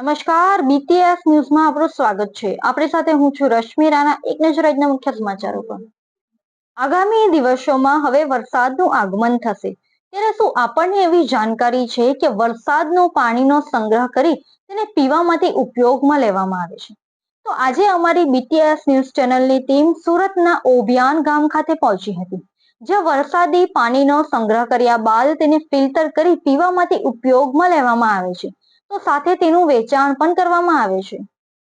નમસ્કાર બીટીએસ ન્યૂઝમાં આપણું સ્વાગત છે. આપણી સાથે હું છું રશ્મિ રાણા, એક નજર આજના મુખ્ય સમાચારો પર. આગામી દિવસોમાં હવે વરસાદનું આગમન થશે. ત્યારે શું આપણને એવી જાણકારી છે કે વરસાદનો પાણીનો સંગ્રહ કરી તેને પીવા માટે ઉપયોગમાં લેવામાં આવે છે? તો આજે અમારી બીટીએસ ન્યૂઝ ચેનલની ટીમ સુરતના ઓભિયાન ગામ ખાતે પહોંચી હતી. જ્યાં વરસાદી પાણીનો સંગ્રહ કર્યા બાદ તેને ફિલ્ટર કરી પીવા માટે ઉપયોગમાં લેવામાં આવે છે. તો સાથે તેનું વેચાણ પણ કરવામાં આવે છે.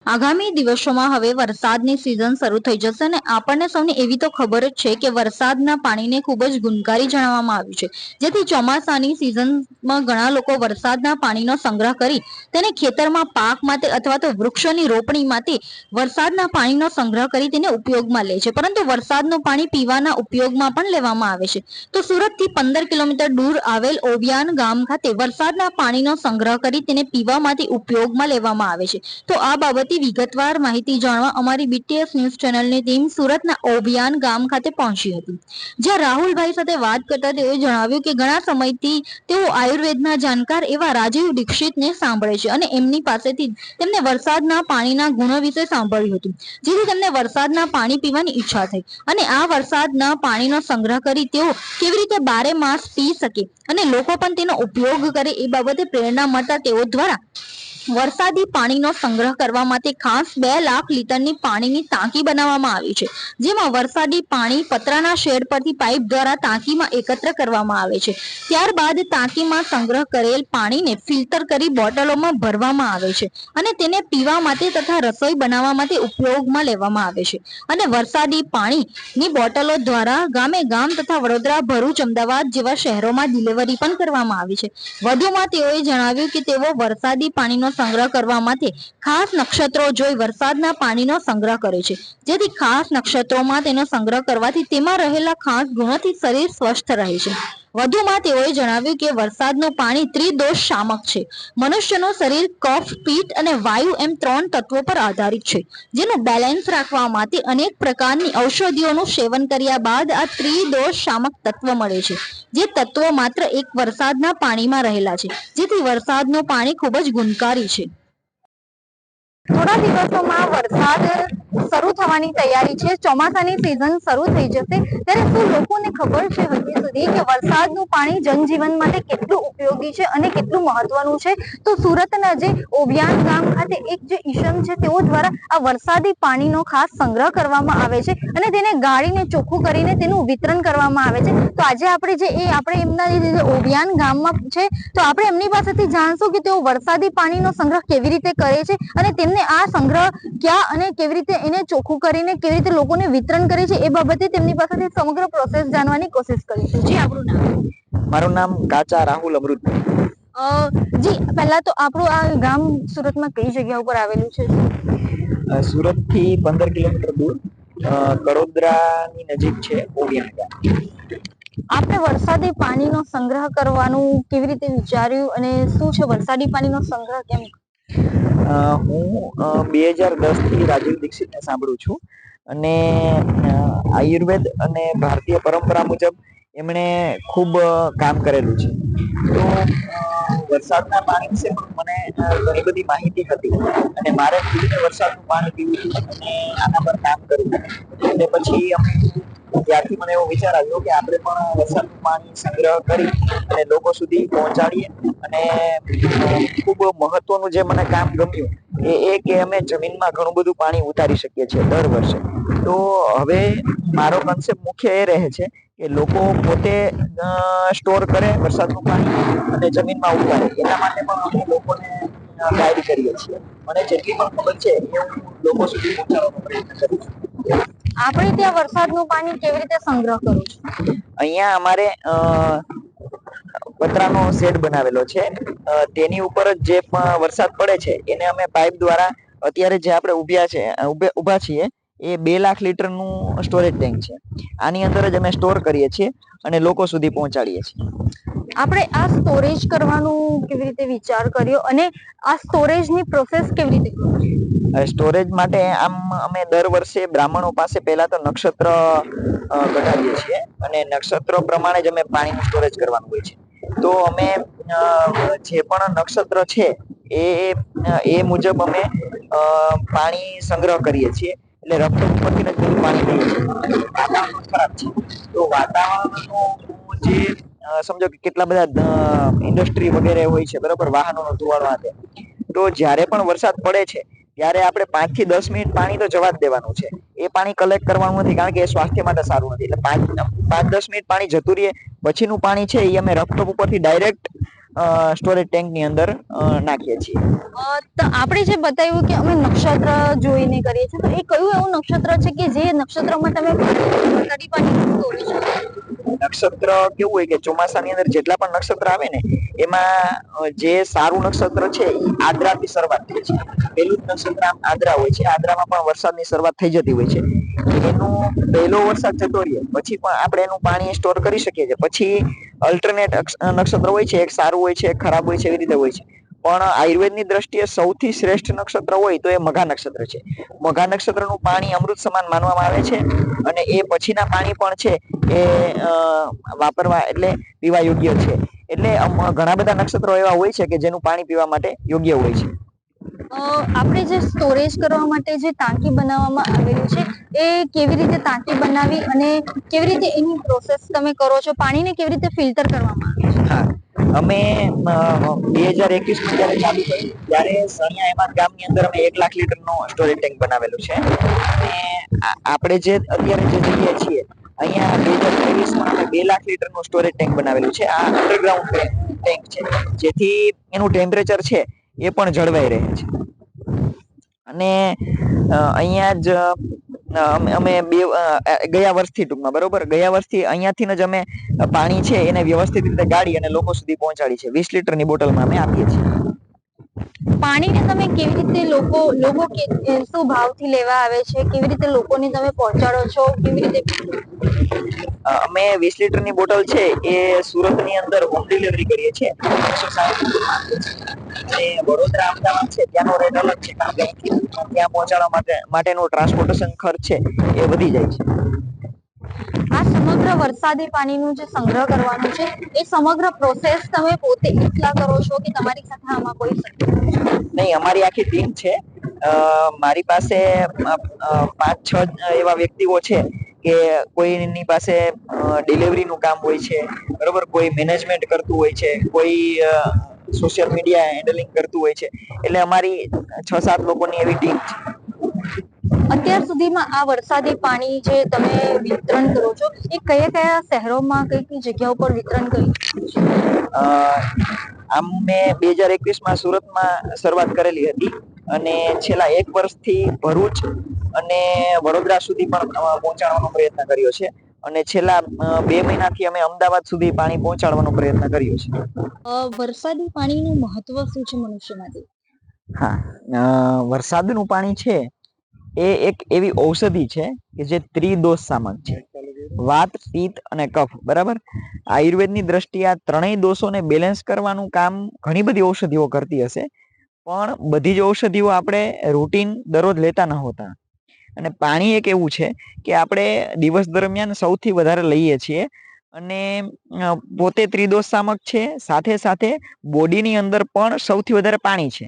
આગામી દિવસોમાં હવે વરસાદની સિઝન શરૂ થઈ જશે અને આપણને સૌને એવી તો ખબર જ છે કે વરસાદના પાણીને ખૂબ જ ગુણકારી જણાવવામાં આવ્યું છે. જેથી ચોમાસાની સિઝનમાં ઘણા લોકો વરસાદના પાણીનો સંગ્રહ કરી તેને ખેતરમાં પાક માટે અથવા તો વૃક્ષોની રોપણી માટે વરસાદના પાણીનો સંગ્રહ કરી તેને ઉપયોગમાં લે છે. પરંતુ વરસાદનું પાણી પીવાના ઉપયોગમાં પણ લેવામાં આવે છે. તો સુરતથી પંદર કિલોમીટર દૂર આવેલ ઓવિયાન ગામ ખાતે વરસાદના પાણીનો સંગ્રહ કરી તેને પીવા માટે ઉપયોગમાં લેવામાં આવે છે. તો આ બાબતે વિગતવાર માહિતી જાણવા અમારી બીટીએસ ન્યૂઝ ચેનલની ટીમ સુરતના ઓબિયાન ગામ ખાતે પહોંચી હતી. જ્યાં રાહુલભાઈ સાથે વાત કરતા તેઓએ જણાવ્યું કે ઘણા સમયથી તેઓ આયુર્વેદના જાણકાર એવા રાજીવ દીક્ષિતને સાંભળે છે અને એમની પાસેથી તેમને વરસાદના પાણીના ગુણો વિશે સાંભળ્યું હતું. જેથી તેમને વરસાદના પાણી પીવાની ઈચ્છા થઈ અને આ વરસાદના પાણીનો સંગ્રહ કરી તેઓ કેવી રીતે બારે માસ પી શકે અને લોકો પણ તેનો ઉપયોગ કરે એ બાબતે પ્રેરણા મળતા તેઓ દ્વારા વરસાદી પાણીનો સંગ્રહ કરવા માટે ખાસ બે લાખ લીટરની પાણીની ટાંકી બનાવવામાં આવી છે, જેમાં વરસાદી પાણી પતરાના શેડ પરથી પાઇપ દ્વારા ટાંકીમાં એકત્ર કરવામાં આવે છે. ત્યારબાદ ટાંકીમાં સંગ્રહ કરેલ પાણીને ફિલ્ટર કરી બોટલોમાં ભરવામાં આવે છે અને તેને પીવા માટે તથા રસોઈ બનાવવા માટે ઉપયોગમાં લેવામાં આવે છે. અને વરસાદી પાણીની બોટલો દ્વારા ગામે ગામ તથા વડોદરા, ભરૂચ, અમદાવાદ જેવા શહેરોમાં ડિલિવરી પણ કરવામાં આવી છે. વધુમાં તેઓએ જણાવ્યું કે તેઓ વરસાદી પાણીનો સંગ્રહ કરવા માટે ખાસ નક્ષત્રો જોઈ વરસાદના પાણીનો સંગ્રહ કરે છે. જેથી ખાસ નક્ષત્રોમાં તેનો સંગ્રહ કરવાથી તેમાં રહેલા ખાસ ગુણોથી શરીર સ્વસ્થ રહે છે. વધુમાં તેઓએ જણાવ્યું કે વરસાદનું પાણી ત્રિદોષ શામક છે. મનુષ્યનું શરીર, કફ પિત્ત અને વાયુ એમ ત્રણ તત્વો પર આધારિત છે. જેનું બેલેન્સ રાખવા માટે અનેક પ્રકારની ઔષધિઓનું સેવન કર્યા બાદ આ ત્રિદોષ શામક તત્વ મળે છે. જે તત્વો માત્ર એક વરસાદના પાણીમાં રહેલા છે. જેથી વરસાદનું પાણી ખૂબ જ ગુણકારી છે. થોડા દિવસોમાં વરસાદ શરૂ થવાની તૈયારી છે. ચોમાસાની સિઝન શરૂ થઈ જશે. ત્યારે શું લોકોને ખબર છે હજી સુધી કે વરસાદનું પાણી જનજીવન માટે કેટલું ઉપયોગી છે અને કેટલું મહત્વનું છે? તો સુરતના જે ઓબિયાન ગામ ખાતે એક જે ઈશમ છે, તેઓ દ્વારા આ વરસાદી પાણીનો ખાસ સંગ્રહ કરવામાં આવે છે અને તેને ગાળીને, ચોખ્ખું કરીને તેનું વિતરણ કરવામાં આવે છે. તો આજે આપણે જે એ આપણે એમના જે ઓબિયાન ગામમાં છે, તો આપણે એમની પાસેથી જાણશું કે તેઓ વરસાદી પાણીનો સંગ્રહ કેવી રીતે કરે છે અને તેમને આ સંગ્રહ ક્યાં અને કેવી રીતે એને ચોખ્ખું કરીને કેવી રીતે લોકોને વિતરણ કરે છે એ બાબતે તેમની પાસેથી સમગ્ર પ્રોસેસ જાણવાની કોશિશ કરીશું. જી આપણું નામ? મારું નામ કાચા રાહુલ અમૃત. જી પહેલા તો આપણું આ ગામ સુરતમાં કઈ જગ્યા ઉપર આવેલું છે? સુરતથી પંદર કિલોમીટર દૂર. કડોદરાની નજીક છે આપણે વરસાદી પાણીનો સંગ્રહ કરવાનું કેવી રીતે વિચાર્યું અને શું છે વરસાદી પાણીનો સંગ્રહ કેમ હું બે હજાર દસથી રાજીવ દીક્ષિતને સાંભળું છું અને આયુર્વેદ અને ભારતીય પરંપરા મુજબ એમણે ખૂબ કામ કરેલું છે. તો વરસાદના પાણી વિશે પણ મને ઘણી બધી માહિતી હતી અને મારે ખુદને વરસાદનું પાણી પીવું અને આના પર કામ કરવું અને પછી અમે ત્યારથી મને એવો વિચાર આવ્યો કે આપણે પણ વરસાદનું પાણી સંગ્રહ કરી અને લોકો સુધી પહોંચાડીએ. અને ખૂબ મહત્વનું જે મને કામ ગમ્યું એ એ કે અમે જમીનમાં ઘણું બધું પાણી ઉતારી શકીએ છીએ દર વર્ષે. તો હવે મારો કન્સેપ્ટ મુખ્ય એ રહે છે કે લોકો પોતે સ્ટોર કરે વરસાદનું પાણી અને જમીનમાં ઉતારે. એના માટે પણ અમે લોકોને ગાઈડ કરીએ છીએ. મને જેટલી પણ ખબર છે એ હું લોકો સુધી પહોંચાડવાનો પ્રયત્ન કરું છું. આપણે ત્યાં વરસાદનું પાણી કેવી રીતે સંગ્રહ કરો છો? અહીંયા અમારે પતરાનો શેડ બનાવેલો છે. તેની ઉપર જ જે વરસાદ પડે છે, એને અમે પાઇપ દ્વારા અત્યારે જે આપણે ઉભ્યા છે ઊભા છીએ એ બે લાખ લીટરનું સ્ટોરેજ ટેન્ક છે. આની અંદર જ અમે સ્ટોર કરીએ છીએ અને લોકો સુધી પહોંચાડીએ છીએ. આપણે આ સ્ટોરેજ કરવાનું કેવી રીતે વિચાર કર્યો અને આ સ્ટોરેજની પ્રોસેસ કેવી રીતે સ્ટોરેજ માટે આમ અમે દર વર્ષે બ્રાહ્મણો પાસે પહેલા તો નક્ષત્ર ઘટાડીએ છીએ અને નક્ષત્રો પ્રમાણે જ અમે પાણીનું સ્ટોરેજ કરવાનું હોય છે. તો અમે જે પણ નક્ષત્ર છે એ એ મુજબ અમે પાણી સંગ્રહ કરીએ છીએ. એટલે રફતો ઉપરથી બધું પાણી ખરાબ છે તો વાતાવરણનું જે સમજો કે કેટલા બધા ઇન્ડસ્ટ્રી વગેરે હોય છે, બરાબર, વાહનોનો ધુવાડો આ તો જ્યારે પણ વરસાદ પડે છે, ત્યારે આપણે પાંચથી દસ મિનિટ પાણી તો જવા જ દેવાનું છે. એ પાણી કલેક્ટ કરવાનું નથી, કારણ કે એ સ્વાસ્થ્ય માટે સારું નથી. એટલે પાંચ પાંચ દસ મિનિટ પાણી જતું રહીએ, પછીનું પાણી છે, એ અમે રફટોપ ઉપરથી ડાયરેક્ટ સ્ટોરેજ ટેન્કની અંદર નાખીએ છીએ. તો આપણે જે બતાવ્યું કે અમે નક્ષત્ર જોઈને કરીએ છીએ તો એ કયું એવું નક્ષત્ર છે કે જે નક્ષત્રમાં તમે પાણી નક્ષત્ર કેવું હોય કે ચોમાસાની અંદર જેટલા પણ નક્ષત્ર આવે ને એમાં જે સારું નક્ષત્ર છે એ આદ્રાથી શરૂઆત થાય છે. પહેલું જ નક્ષત્ર આમ આદ્રા હોય છે આદ્રામાં પણ વરસાદની શરૂઆત થઈ જતી હોય છે. એનું પહેલો વરસાદ જતો રહે પછી પણ આપણે એનું પાણી સ્ટોર કરી શકીએ છીએ. પછી અલ્ટરનેટ નક્ષત્ર હોય છે, એક સારું હોય છે, એક ખરાબ હોય છે, એવી રીતે હોય છે. પણ આયુર્વેદની દ્રષ્ટિએ સૌથી શ્રેષ્ઠ નક્ષત્ર હોય તો એ મઘા નક્ષત્ર છે. મઘા નક્ષત્રનું પાણી અમૃત સમાન માનવામાં આવે છે અને એ પછીના પાણી પણ છે એ વાપરવા એટલે પીવા યોગ્ય છે. એટલે ઘણા બધા નક્ષત્રો એવા હોય છે કે જેનું પાણી પીવા માટે યોગ્ય હોય છે. આપણે જે સ્ટોરેજ કરવા માટે જે ટાંકી બનાવવામાં આવેલી છે એ કેવી રીતે ટાંકી બનાવી અને કેવી રીતે એની પ્રોસેસ તમે કરો છો? પાણીને કેવી રીતે ફિલ્ટર કરવામાં આવે છે? અમે બે હજાર એકવીસમાં જયારે ચાલુ કર્યું, ત્યારે સણિયા હેમાદ ગામની અંદર અમે એક લાખ લીટર નો સ્ટોરેજ ટેન્ક બનાવેલું છે. અને આપણે જે અત્યારે જે જગ્યાએ છીએ, અહીંયા બે હજાર ત્રેવીસમાં અમે બે લાખ લીટરનું સ્ટોરેજ ટેન્ક બનાવેલું છે. આ અંડરગ્રાઉન્ડ ટેન્ક છે. જેથી એનું ટેમ્પરેચર છે, એ પણ જળવાઈ રહે છે. અને અહીંયા જ અમે અમે બે ગયા વર્ષથી ટૂંકમાં, બરોબર? ગયા વર્ષથી અહીંયાથી જ અમે પાણી છે એને વ્યવસ્થિત રીતે ગાળી અને લોકો સુધી પહોંચાડી છે. વીસ લીટરની બોટલમાં અમે આપીએ છીએ. પાણીને તમે કેવી રીતે લોકો લોકો શું ભાવથી લેવા આવે છે? કેવી રીતે લોકોને તમે પહોંચાડો છો? કેવી રીતે અમે વીસ લીટરની બોટલ છે, એ સુરતની અંદર હોમ ડિલિવરી કરીએ છીએ. વડોદરા અમદાવાદ છે, ત્યાંનો રેટ અલગ છે, કારણ કે ત્યાં પહોંચાડવા માટે, માટેનો ટ્રાન્સપોર્ટેશન ખર્ચ છે, એ વધી જાય છે. સમગ્ર વરસાદી પાણીનું જે સંગ્રહ કરવાનું છે, એ સમગ્ર પ્રોસેસ તમે પોતે એકલા કરો છો કે તમારી સાથે આમાં કોઈ નહીં, અમારી આખી ટીમ છે. મારી પાસે પાંચ, છ એવા વ્યક્તિઓ છે કે કોઈની પાસે ડિલિવરીનું કામ હોય છે, બરોબર? કોઈ મેનેજમેન્ટ કરતું હોય છે, કોઈ સોશિયલ મીડિયા હેન્ડલિંગ કરતું હોય છે. એટલે અમારી છ, સાત લોકોની એવી ટીમ છે. અત્યાર સુધીમાં આ વરસાદી પાણી જે તમે વિતરણ કરો છો એ કયા કયા શહેરોમાં કઈ કઈ જગ્યાઓ પર વિતરણ કરી છે? આમ મેં બે હજાર એકવીસમાં સુરતમાં શરૂઆત કરેલી હતી અને છેલ્લા એક વર્ષથી ભરૂચ અને વડોદરા સુધી પણ પહોંચાડવાનો પ્રયત્ન કર્યો છે. અને છેલ્લા બે મહિનાથી અમે અમદાવાદ સુધી પાણી પહોંચાડવાનો પ્રયત્ન કર્યો છે. વરસાદી પાણીનું મહત્વ શું છે મનુષ્ય માટે હા વરસાદનું પાણી છે એ એક એવી ઔષધિ છે કે જે ત્રિદોષ સામક છે. વાત પિત્ત અને કફ, બરાબર? આયુર્વેદની દ્રષ્ટિએ આ ત્રણેય દોષોને બેલેન્સ કરવાનું કામ ઘણી બધી ઔષધિઓ કરતી હશે. પણ બધી જ ઔષધિઓ આપણે રૂટીન દરરોજ લેતા ન હોતા. અને પાણી એક એવું છે કે આપણે દિવસ દરમિયાન સૌથી વધારે લઈએ છીએ અને પોતે ત્રિદોષ સામક છે. સાથે સાથે બોડીની અંદર પણ સૌથી વધારે પાણી છે.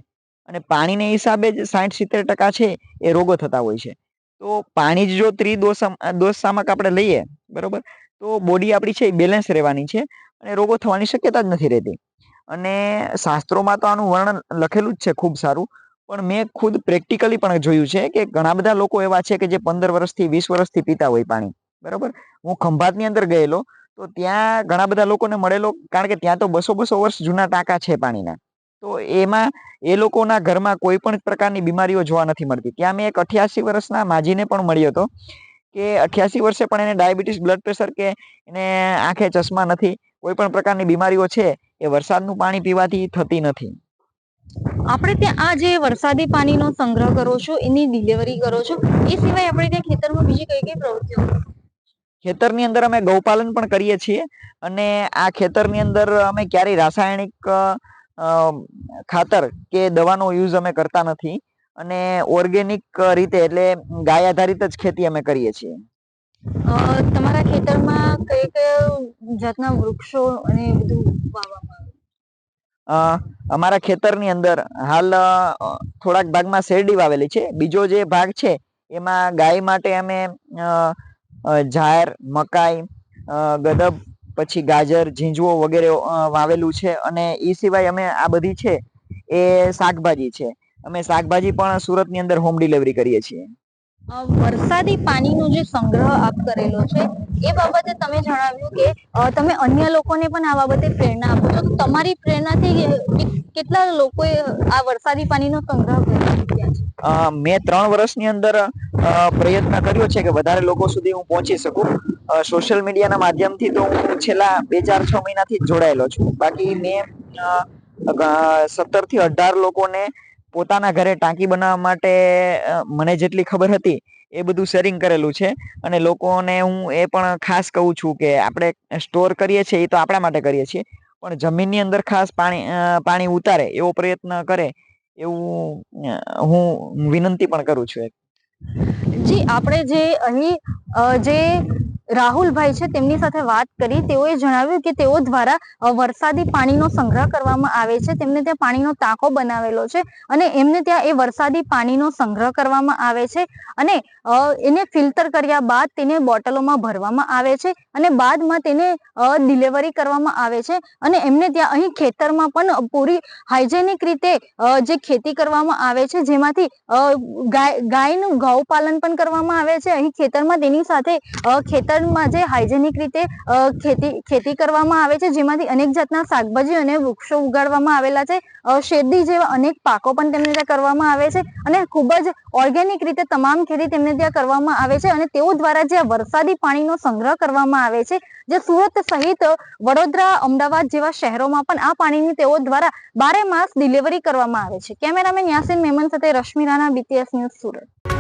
અને પાણીને હિસાબે જ સાઠ સિત્તેર ટકા છે એ રોગો થતા હોય છે. તો પાણી જ જો ત્રિદોષ દોષ સામક આપણે લઈએ, બરોબર? તો બોડી આપણી છે એ બેલેન્સ રહેવાની છે અને રોગો થવાની શક્યતા જ નથી રહેતી. અને શાસ્ત્રોમાં તો આનું વર્ણન લખેલું જ છે ખૂબ સારું, પણ મેં ખુદ પ્રેક્ટિકલી પણ જોયું છે કે ઘણા બધા લોકો એવા છે કે જે પંદર વર્ષથી, વીસ વર્ષથી પીતા હોય પાણી, બરાબર? હું ખંભાતની અંદર ગયેલો, તો ત્યાં ઘણા બધા લોકોને મળેલો, કારણ કે ત્યાં તો બસો બસો વર્ષ જૂના ટાંકા છે પાણીના. તો એમાં એ લોકોના ઘરમાં કોઈ પણ પ્રકારની બીમારીઓ જોવા નથી મળતી. ત્યાં મેં એક અઠ્યાસી વર્ષના માજીને પણ મળ્યો હતો કે અઠ્યાસી વર્ષે પણ એને ડાયાબિટીસ બ્લડ પ્રેશર કે એને આંખે ચશ્મા નથી કોઈ પણ પ્રકારની બીમારીઓ છે એ વરસાદનું પાણી પીવાથી થતી નથી. આપણે ત્યાં આ જે વરસાદી પાણીનો સંગ્રહ કરો છો એની ડિલિવરી કરો છો એ સિવાય આપણે ત્યાં ખેતરમાં બીજી કઈ કઈ પ્રવૃત્તિઓ ખેતરની અંદર અમે ગૌપાલન પણ કરીએ છીએ અને આ ખેતરની અંદર અમે ક્યારેય રાસાયણિક ખાતર કે દવાનો યુઝ અમે કરતા નથી અને ઓર્ગેનિક રીતે એટલે ગાય આધારિત જ ખેતી અમે કરીએ છીએ. તમારા ખેતરમાં કઈ કઈ જાતના વૃક્ષો અને બધું વાવવામાં આવે? અ, અમારા ખેતરની અંદર હાલ થોડાક ભાગમાં શેરડી વાવેલી છે. બીજો જે ભાગ છે એમાં ગાય માટે અમે જાહેર મકાઈ ગદબ પછી ગાજર ઝીંજવો વગેરે વાવેલું છે અને એ સિવાય અમે આ બધી છે એ શાકભાજી છે. અમે શાકભાજી પણ સુરતની અંદર હોમ ડિલિવરી કરીએ છીએ. વરસાદી પાણીનો જે સંગ્રહ આપ કરેલો છે એ બાબતે તમે જણાવ્યું કે તમે અન્ય લોકોને પણ આ બાબતે પ્રેરણા આપો છો. તો તમારી પ્રેરણાથી કેટલા લોકોએ આ વરસાદી પાણીનો સંગ્રહ કર્યો છે? મેં ત્રણ વર્ષની અંદર પ્રયત્ન કર્યો છે કે વધારે લોકો સુધી હું પહોંચી શકું. સોશિયલ મીડિયાના માધ્યમથી તો હું છેલ્લા બે ચાર છ મહિનાથી જોડાયેલો છું. બાકી મેં સત્તરથી અઢાર લોકોને પોતાના ઘરે ટાંકી બનાવવા માટે મને જેટલી ખબર હતી એ બધું શેરિંગ કરેલું છે. અને લોકોને હું એ પણ ખાસ કહું છું કે આપણે સ્ટોર કરીએ છીએ એ તો આપણા માટે કરીએ છીએ. પણ જમીનની અંદર ખાસ પાણી પાણી ઉતારે એવો પ્રયત્ન કરે એવું હું વિનંતી પણ કરું છું જી, આપણે જે અહીં જે રાહુલભાઈ છે તેમની સાથે વાત કરી. તેઓએ જણાવ્યું કે તેઓ દ્વારા વરસાદી પાણીનો સંગ્રહ કરવામાં આવે છે. તેમને ત્યાં પાણીનો ટાંકો બનાવેલો છે અને એમને ત્યાં એ વરસાદી પાણીનો સંગ્રહ કરવામાં આવે છે અને એને ફિલ્ટર કર્યા બાદ તેને બોટલોમાં ભરવામાં આવે છે અને બાદમાં તેને ડિલિવરી કરવામાં આવે છે અને એમને ત્યાં અહીં ખેતરમાં પણ પૂરી હાઇજેનિક રીતે જે ખેતી કરવામાં આવે છે જેમાંથી ગાય ગાયનું ગૌપાલન પણ કરવામાં આવે છે. અહીં ખેતરમાં તેની સાથે અ, ખેતરમાં જે હાઇજેનિક રીતે ખેતી ખેતી કરવામાં આવે છે, જેમાંથી અનેક જાતના શાકભાજી અને વૃક્ષો ઉગાડવામાં આવેલા છે. શેરડી જેવા અનેક પાકો પણ તેમને ત્યાં કરવામાં આવે છે અને ખૂબ જ ઓર્ગેનિક રીતે તમામ ખેતી તેમને ત્યાં કરવામાં આવે છે અને તેઓ દ્વારા જે વરસાદી પાણીનો સંગ્રહ કરવામાં આવે છે, જે સુરત સહિત વડોદરા, અમદાવાદ જેવા શહેરોમાં પણ આ પાણીની તેઓ દ્વારા બારે માસ ડિલિવરી કરવામાં આવે છે. કેમેરામેન યાસીન મેમન સાથે રશ્મિ રાણા બીટીએસ ન્યૂઝ સુરત.